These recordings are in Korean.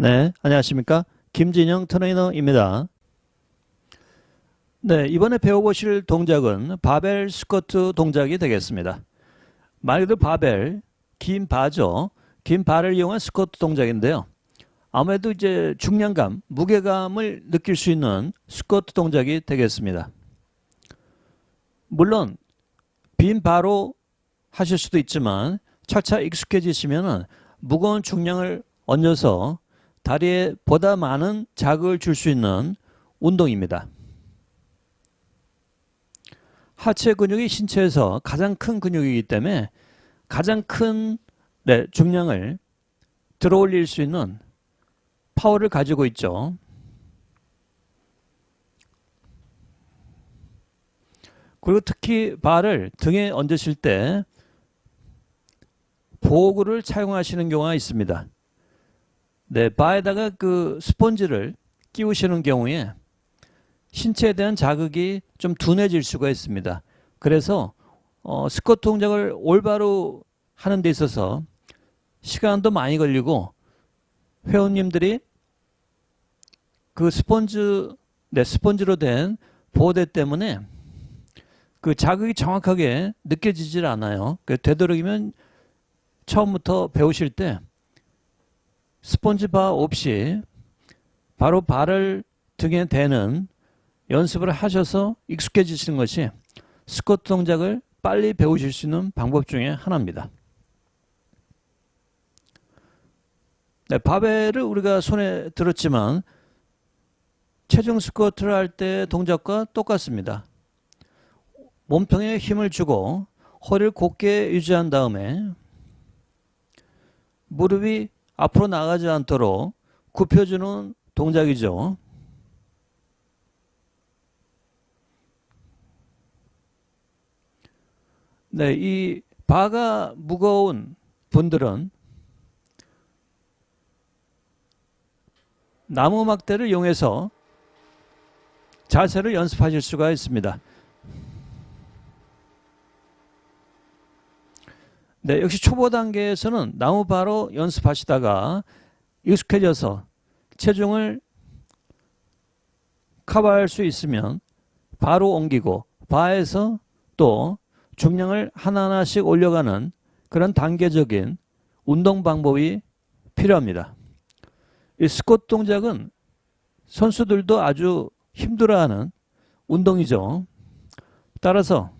네, 안녕하십니까. 김진영 트레이너입니다. 네, 이번에 배워보실 동작은 바벨 스쿼트 동작이 되겠습니다. 말 그대로 바벨, 긴 바죠. 긴 바를 이용한 스쿼트 동작인데요. 아무래도 이제 중량감, 무게감을 느낄 수 있는 스쿼트 동작이 되겠습니다. 물론 빈 바로 하실 수도 있지만 차차 익숙해지시면 무거운 중량을 얹어서 다리에 보다 많은 자극을 줄 수 있는 운동입니다. 하체 근육이 신체에서 가장 큰 근육이기 때문에 가장 큰 네, 중량을 들어 올릴 수 있는 파워를 가지고 있죠. 그리고 특히 발을 등에 얹으실 때 보호구를 착용하시는 경우가 있습니다. 네, 바에다가 그 스펀지를 끼우시는 경우에 신체에 대한 자극이 좀 둔해질 수가 있습니다. 그래서 어, 스쿼트 동작을 올바로 하는 데 있어서 시간도 많이 걸리고 회원님들이 그 스펀지 네, 스펀지로 된 보호대 때문에 그 자극이 정확하게 느껴지질 않아요. 그 되도록이면 처음부터 배우실 때 스펀지바 없이 바로 발을 등에 대는 연습을 하셔서 익숙해지시는 것이 스쿼트 동작을 빨리 배우실 수 있는 방법 중에 하나입니다. 네, 바벨을 우리가 손에 들었지만 체중 스쿼트를 할 때 동작과 똑같습니다. 몸통에 힘을 주고 허리를 곧게 유지한 다음에 무릎이 앞으로 나가지 않도록 굽혀주는 동작이죠. 네, 이 바가 무거운 분들은 나무 막대를 이용해서 자세를 연습하실 수가 있습니다. 네, 역시 초보 단계에서는 나무 바로 연습하시다가 익숙해져서 체중을 커버할 수 있으면 바로 옮기고 바에서 또 중량을 하나하나씩 올려가는 그런 단계적인 운동 방법이 필요합니다. 이 스쿼트 동작은 선수들도 아주 힘들어하는 운동이죠. 따라서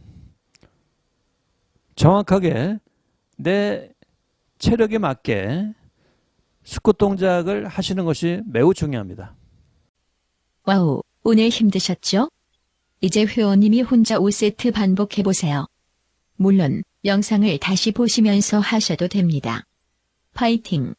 정확하게 내 체력에 맞게 스쿼트 동작을 하시는 것이 매우 중요합니다. 와우, 오늘 힘드셨죠? 이제 회원님이 혼자 5세트 반복해보세요. 물론 영상을 다시 보시면서 하셔도 됩니다. 파이팅!